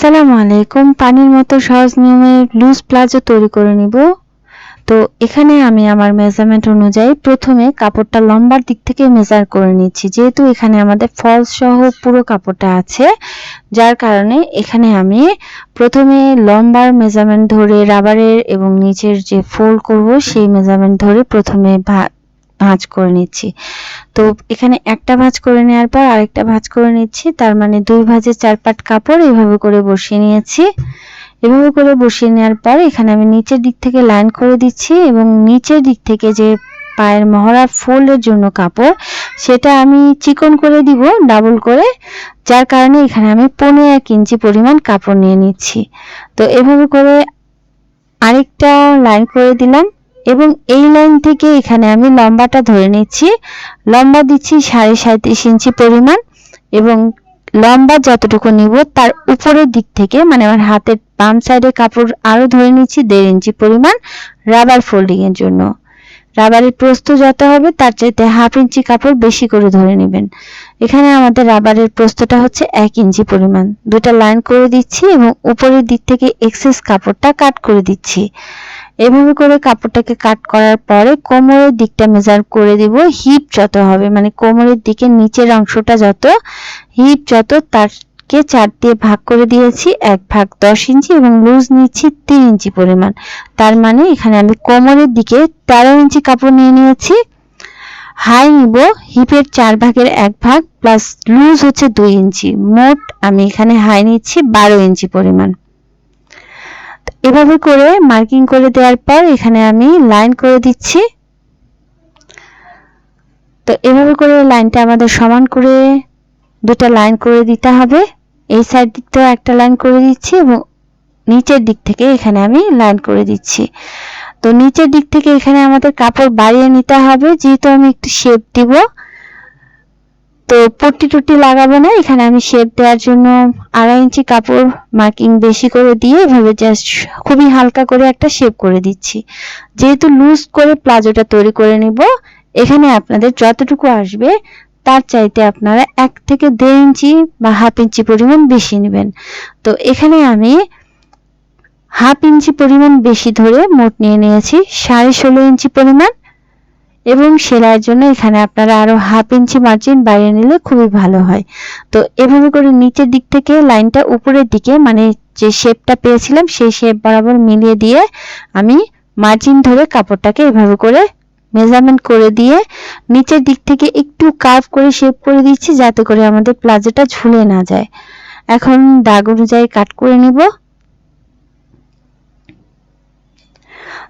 আসসালামু আলাইকুম। পানির মতো সহজ নিয়মে লুজ প্লাজো তৈরি করে নিব। তো এখানে আমি আমার মেজারমেন্ট অনুযায়ী প্রথমে কাপড়টা লম্বার দিক থেকে মেজার করে নিচ্ছি। যেহেতু এখানে আমাদের ফলস সহ পুরো কাপড়টা আছে, যার কারণে এখানে আমি প্রথমে লম্বার মেজারমেন্ট ধরে রাবারের এবং নিচের যে ফোল্ড করব, সেই মেজারমেন্ট ধরে প্রথমে ভাঁজ করে নিচ্ছি। তো এখানে একটা ভাঁজ করে নেওয়ার পর আরেকটা ভাঁজ করে নিচ্ছি। তার মানে দুই ভাঁজে চার পাট কাপড় এইভাবে করে বসিয়ে নিয়েছি। এভাবে করে বসিয়ে নেওয়ার পর এখানে আমি নিচের দিক থেকে লাইন করে দিচ্ছি এবং নিচের দিক থেকে যে পায়ের মহড়া ফোল্ডের জন্য কাপড়, সেটা আমি চিকন করে দিব, ডাবল করে। যার কারণে এখানে আমি পনেরো এক ইঞ্চি পরিমাণ কাপড় নিয়ে নিচ্ছি। তো এভাবে করে আরেকটা লাইন করে দিলাম। এবং এই লাইন থেকে এখানে আমি লম্বাটা ধরে নিচ্ছি। লম্বা দিচ্ছি সাড়ে সাঁত্রিশ ইঞ্চি পরিমাণ এবং লম্বা যতটুকু নিব তার উপরের দিক থেকে মানে আমার হাতের বাম সাইডে কাপড় আরও ধরে নিচ্ছি দেড় ইঞ্চি পরিমাণ রাবার ফোল্ডিং এর জন্য। রাবারের প্রস্থ যত হবে তার চাইতে হাফ ইঞ্চি কাপড় বেশি করে ধরে নেবেন। এখানে আমাদের রাবারের প্রস্থটা হচ্ছে এক ইঞ্চি পরিমাণ। দুটা লাইন করে দিচ্ছি এবং উপরের দিক থেকে এক্সেস কাপড়টা কাট করে দিচ্ছি। এভাবে করে কাপড়টাকে কাট করার পরে কোমরের দিকটা মেজার করে দিব হিপ যত হবে মানে কোমরের দিকে নিচের অংশটা যত হিপ যত, তারকে চার দিয়ে ভাগ করে দিয়েছি, এক ভাগ দশ ইঞ্চি এবং লুজ নিচ্ছি তিন ইঞ্চি পরিমাণ। তার মানে এখানে আমি কোমরের দিকে তেরো ইঞ্চি কাপড় নিয়ে নিয়েছি। হাই নিব হিপের চার ভাগের এক ভাগ প্লাস লুজ হচ্ছে দুই ইঞ্চি। মোট আমি এখানে হাই নিচ্ছি বারো ইঞ্চি পরিমাণ। এভাবে করে মার্কিং করে দেওয়ার পর এখানে আমি লাইন করে দিচ্ছি। তো এভাবে করে লাইনটা আমাদের সমান করে দুটা লাইন করে দিতে হবে। এই সাইড দিক থেকে একটা লাইন করে দিচ্ছি এবং নিচের দিক থেকে এখানে আমি লাইন করে দিচ্ছি। তো নিচের দিক থেকে এখানে আমাদের কাপড় বাড়িয়ে নিতে হবে। যেহেতু আমি একটু শেপ দিব তো পট্টি টুটি লাগাবো না, এখানে আমি শেপ দেওয়ার জন্য আড়াই ইঞ্চি কাপড় মার্কিং বেশি করে দিয়ে এভাবে জাস্ট খুবই হালকা করে একটা শেপ করে দিচ্ছি। যেহেতু লুজ করে প্লাজোটা তৈরি করে নিব, এখানে আপনাদের যতটুকু আসবে, তার চাইতে আপনারা এক থেকে দেড় ইঞ্চি বা হাফ ইঞ্চি পরিমাণ বেশি নেবেন। তো এখানে আমি হাফ ইঞ্চি পরিমাণ বেশি ধরে মোট নিয়ে নিয়েছি, সাড়ে ষোলো ইঞ্চি পরিমাণ এবং সেলাইয়ের জন্য এখানে আপনারা আরও হাফ ইঞ্চি মার্জিন বাইরে নিলে খুবই ভালো হয়। তো এভাবে করে নিচের দিক থেকে লাইনটা উপরের দিকে মানে যে শেপটা পেয়েছিলাম সেই শেপ বরাবর মিলিয়ে দিয়ে আমি মার্জিন ধরে কাপড়টাকে এভাবে করে মেজারমেন্ট করে দিয়ে নিচের দিক থেকে একটু কার্ভ করে শেপ করে দিচ্ছি যাতে করে আমাদের প্লাজোটা ঝুলে না যায়। এখন দাগ অনুযায়ী কাট করে নিব।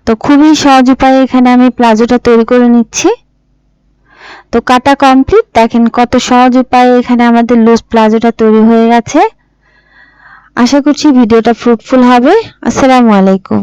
তো খুবই সহজ উপায়ে এখানে আমি প্লাজোটা তৈরি করে নিচ্ছি। তো কাটা কমপ্লিট দেখেন কত সহজ উপায়ে এখানে আমাদের লুজ প্লাজোটা তৈরি হয়ে গেছে। আশা করছি ভিডিওটা ফ্রুটফুল হবে। আসসালামু আলাইকুম।